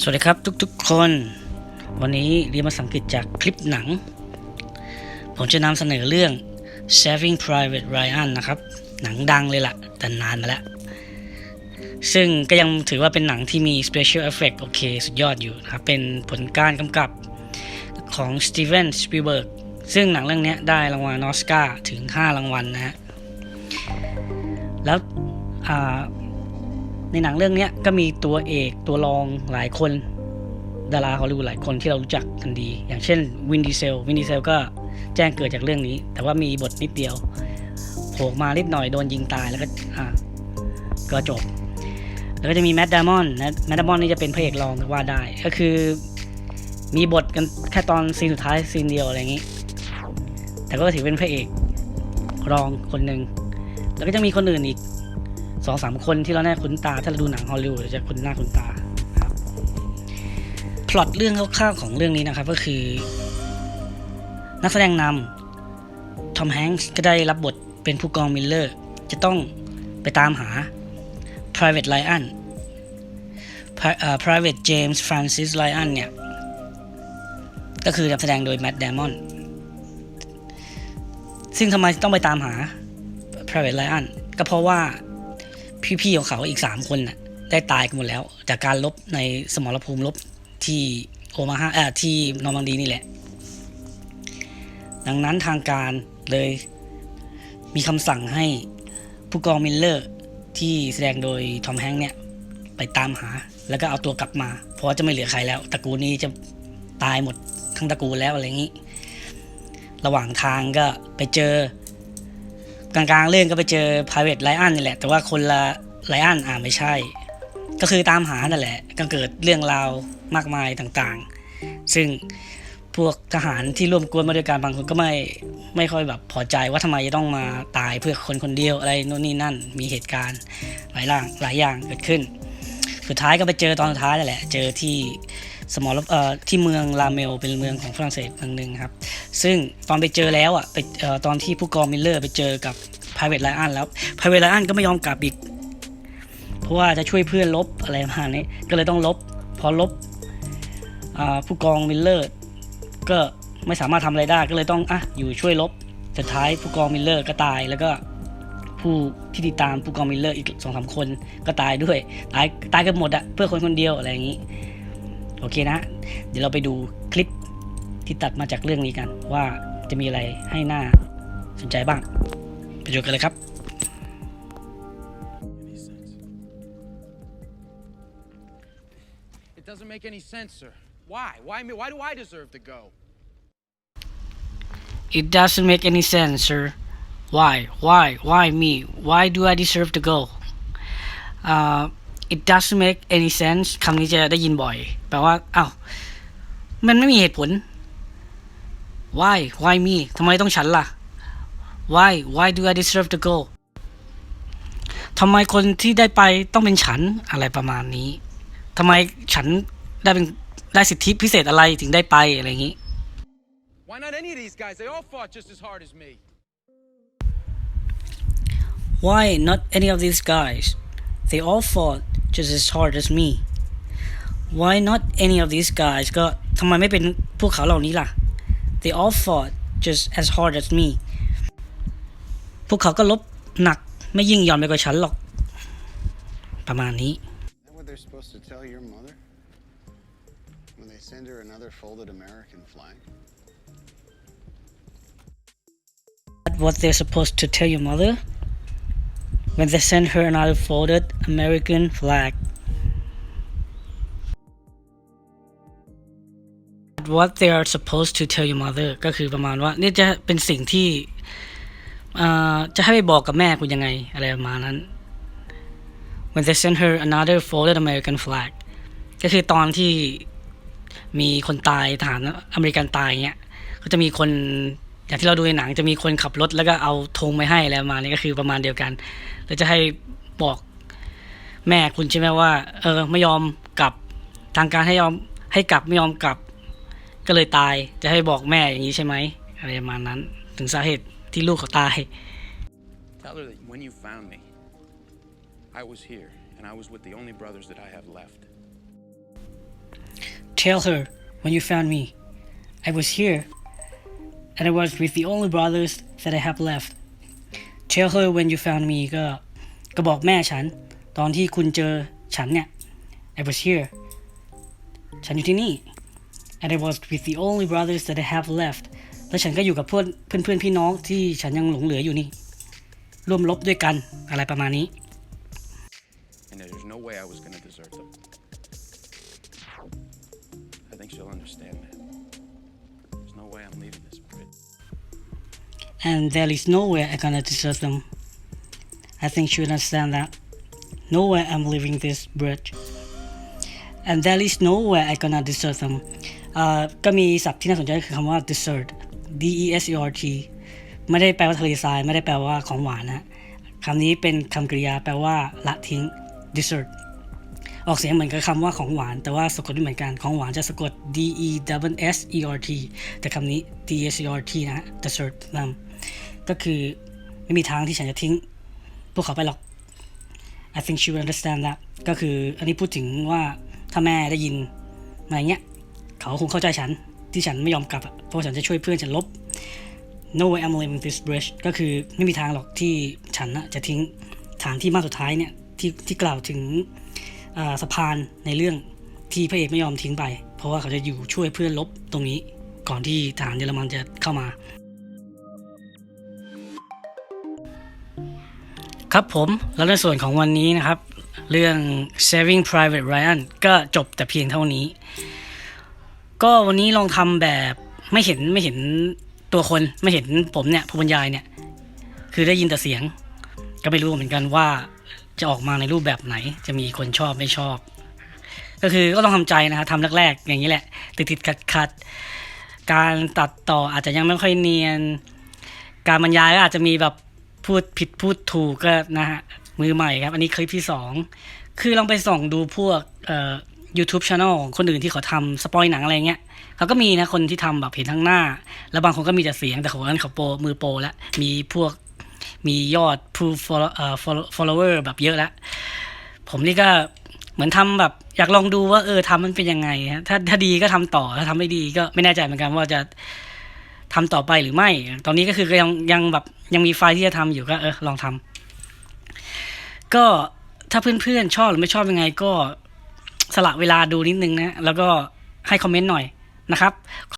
สวัสดีครับทุกๆคน วันนี้เรียนภาษาอังกฤษจากคลิปหนัง ผมจะนำเสนอเรื่อง Saving Private Ryan นะครับ หนังดังเลยล่ะ แต่นานมาแล้ว ซึ่งก็ยังถือว่าเป็นหนังที่มี Special Effect โอเค สุดยอดอยู่นะครับ เป็นผลการกำกับของ Steven Spielberg ซึ่งหนังเรื่องนี้ได้รางวัลออสการ์ถึง 5 รางวัลนะฮะ แล้วอ่า ในหนังเรื่องนี้ก็มีตัวเอกตัวรองหลายคน ดาราฮอลลีวูดหลายคนที่เรารู้จักกันดี อย่างเช่นวินดีเซลวินดีเซลก็แจ้งเกิดจากเรื่องนี้ แต่ว่ามีบทนิดเดียวโผล่มานิดหน่อยโดนยิงตายแล้วก็อ่าก็จบ แล้วก็จะมีแมดดามอนนะแมดดามอนนี่จะเป็นพระเอกรองก็ว่าได้ก็คือมีบทกันแค่ตอนซีนสุดท้ายซีนเดียวอะไรอย่างนี้ แต่ก็ถือเป็นพระเอกรองคนหนึ่งแล้วก็จะมีคนอื่นอีก สองสามคนที่เราแน่คุ้นตา ถ้าเราดูหนังฮอลลีวูดจะคุ้นหน้าคุ้นตาครับพล็อตเรื่องคร่าวๆของเรื่องนี้นะครับก็คือ นักแสดงนำทอมแฮงค์ก็ได้รับบทเป็นผู้กองมิลเลอร์ จะต้องไปตามหา private Ryan private James Francis Ryan เนี่ย ก็คือนักแสดงโดย Matt Damon ซึ่งทำไมต้องไปตามหา private Ryan ก็เพราะว่า พี่ๆของเขาอีกสามคนน่ะได้ตายกันหมดแล้ว จากการลบในสมรภูมิลบที่โอมาฮาเอ่อที่นอร์มังดีนี่แหละ ดังนั้นทางการเลยมีคำสั่งให้ผู้กองมิลเลอร์ที่แสดงโดยทอมแฮงเนี่ย ไปตามหา แล้วก็เอาตัวกลับมา เพราะจะไม่เหลือใครแล้วตระกูลนี้จะตายหมดทั้งตระกูลแล้วอะไรอย่างนี้ ระหว่างทางก็ไปเจอ กลางๆเรื่องก็ไปเจอ private Ryan นี่แหละ แต่ว่าคนละ Ryan อ่าไม่ใช่ ก็คือตามหานั่นแหละ ก็เกิดเรื่องราวมากมายต่างๆ ซึ่งพวกทหารที่ร่วมกวนมาด้วยกันบางคนก็ไม่ไม่ค่อยแบบพอใจว่าทำไมจะต้องมาตายเพื่อคนคนเดียวอะไรโน่นนี่นั่น มีเหตุการณ์หลายอย่างหลายอย่างเกิดขึ้น สุดท้ายก็ไปเจอตอนท้ายนั่นแหละ เจอที่ สมอลเอ่อที่เมืองลาเมลเป็นเมืองของฝรั่งเศสเมืองหนึ่งครับ ซึ่งตอนไปเจอแล้วอะไปเอ่อตอนที่ผู้กองมิลเลอร์ไปเจอกับ private Ryan แล้ว private Ryan ก็ไม่ยอมกลับอีก เพราะว่าจะช่วยเพื่อนลบอะไรประมาณนี้ ก็เลยต้องลบ พอลบอ่าผู้กองมิลเลอร์ก็ไม่สามารถทำอะไรได้ก็เลยต้องอะอยู่ช่วยลบสุดท้ายผู้กองมิลเลอร์ก็ตายแล้วก็ผู้ที่ติดตามผู้กองมิลเลอร์อีกสองสามคนก็ตายด้วย ตายตายกันหมดอะเพื่อคนคนเดียวอะไรอย่างนี้ โอเคนะ เดี๋ยวเราไปดูคลิปที่ตัดมาจากเรื่องนี้กัน ว่าจะมีอะไรให้น่าสนใจบ้าง ไปดูกันเลยครับ any sense. It doesn't make any sense, sir. Why? Why me? Why do I deserve to go? It doesn't make any sense, sir. Why? Why? Why me? Why do I deserve to go? Uh, it doesn't make any sense คำนี้จะได้ยินบ่อย แปลว่าอ้าวมันไม่มีเหตุผล Why? Why me? ทำไมต้องฉันล่ะ Why? Why do I deserve to go? ทำไมคนที่ได้ไปต้องเป็นฉันอะไรประมาณนี้ทำไมฉันได้เป็นได้สิทธิพิเศษอะไรถึงได้ไปอะไรอย่างนี้ Why not any of these guys? They all fought just as hard as me. Why not any of these guys? They all fought just as hard as me. Why not any of these guys ก็ทำไมไม่เป็นพวกเขาเหล่านี้ล่ะ They all fought just as hard as me. พวกเขาก็ลบหนักไม่ยิ่งหย่อนไปกว่าฉันหรอก ประมาณนี้ Is that what they're supposed to tell your mother? When they send her another folded American flag? what they're supposed to tell your mother When they send her another folded American flag. What they are supposed to tell your mother ก็คือประมาณว่านี่จะเป็นสิ่งที่จะให้ไปบอกกับแม่คุณยังไง อะไรประมาณนั้น when they send her another folded American flag ก็คือตอนที่มีคนตายทหารอเมริกันตายเงี้ย ก็จะมีคน อย่างที่เราดูในหนังจะมีคนขับรถแล้วก็เอาธงไปให้อะไรประมาณนี้ก็คือประมาณเดียวกันแล้วจะให้บอกแม่คุณใช่ไหมว่า เออไม่ยอมกลับทางการให้ยอมให้กลับไม่ยอมกลับ ก็เลยตายจะให้บอกแม่อย่างนี้ใช่ไหมอะไรประมาณนั้น ถึงสาเหตุที่ลูกเขาตาย Tell her that when you found me, I was here and I was with the only brothers that I have left. tell her when you found me I was here and I was with the only brothers that I have left tell her when you found me ก็ก็บอกแม่ฉัน ตอนที่คุณเจอฉันเนี่ย I was here ฉันอยู่ที่นี่ and I was with the only brothers that I have left แล้วฉันก็อยู่กับเพื่อนเพื่อนเพื่อนพี่น้องที่ฉันยังหลงเหลืออยู่นี่ ร่วมรบด้วยกันอะไรประมาณนี้ And there's no way I was gonna desert them. I think she'll understand that. And there is nowhere I gonna desert them. I think she will understand that. Nowhere I'm leaving this bridge. And there is nowhere I gonna desert them. อ่าก็มีศัพท์ที่น่าสนใจคือคำว่า desert D E S E R T ไม่ได้แปลว่าทะเลทราย ไม่ได้แปลว่าของหวานนะคำนี้เป็นคำกริยาแปลว่าละทิ้ง desert ออกเสียงเหมือนกับคำว่าของหวาน แต่ว่าสะกดไม่เหมือนกัน ของหวานจะสะกด D E S S E R T แต่คำนี้ D E S E R T นะ desert นำ ก็คือไม่มีทางที่ฉันจะทิ้ง พวกเขาไปหรอก I think she will understand that ก็คืออันนี้พูดถึงว่าถ้าแม่ได้ยินอะไรเงี้ย เขาคงเข้าใจฉันที่ฉันไม่ยอมกลับเพราะฉันจะช่วยเพื่อนฉันลบ No way I'm leaving this bridge ก็คือไม่มีทางหรอกที่ฉันจะทิ้งฐานที่มากสุดท้ายเนี่ยที่ที่กล่าวถึงสะพานในเรื่องที่พระเอกไม่ยอมทิ้งไป เพราะว่าเขาจะอยู่ช่วยเพื่อนลบตรงนี้ ก่อนที่ทหารเยอรมันจะเข้ามา ครับผมแล้วในส่วนของวันนี้นะครับ เรื่อง Saving Private Ryan ก็จบแต่เพียงเท่านี้ ก็วันนี้ลองทำแบบไม่เห็นไม่เห็นตัวคนไม่เห็นผมเนี่ยผู้บรรยายเนี่ย คือได้ยินแต่เสียง ก็ไม่รู้เหมือนกันว่าจะออกมาในรูปแบบไหน จะมีคนชอบไม่ชอบ ก็คือก็ต้องทำใจนะครับทำแรก ๆ อย่างนี้แหละ ติดติดขัดขัดการตัดต่ออาจจะยังไม่ค่อยเนียน การบรรยายก็อาจจะมีแบบ พูดผิดพูดถูกก็นะฮะมือใหม่ครับ อันนี้คลิปที่สองคือลองไปส่องดูพวกเอ่อ YouTube Channel ของคนอื่นที่เขาทำสปอยหนังอะไรเงี้ยเขาก็มีนะคนที่ทำแบบเห็นทั้งหน้า แล้วบางคนก็มีแต่เสียงแต่ของนั้นเขาโปรมือโปรแล้วมีพวกมียอดผู้ follow เอ่อ follow- follower แบบเยอะแล้ว ผมนี่ก็เหมือนทำแบบอยากลองดูว่าเออทำมันเป็นยังไงฮะถ้าถ้าดีก็ทำต่อถ้าทำไม่ดีก็ไม่แน่ใจเหมือนกันว่าจะทำต่อไปหรือไม่ ตอนนี้ก็คือยังยังแบบ ยังมีไฟล์ที่จะทำอยู่ก็เออลองทำก็ถ้าเพื่อนๆชอบหรือไม่ชอบยังไงก็สละเวลาดูนิดนึงนะ แล้วก็ให้คอมเมนต์หน่อยนะครับ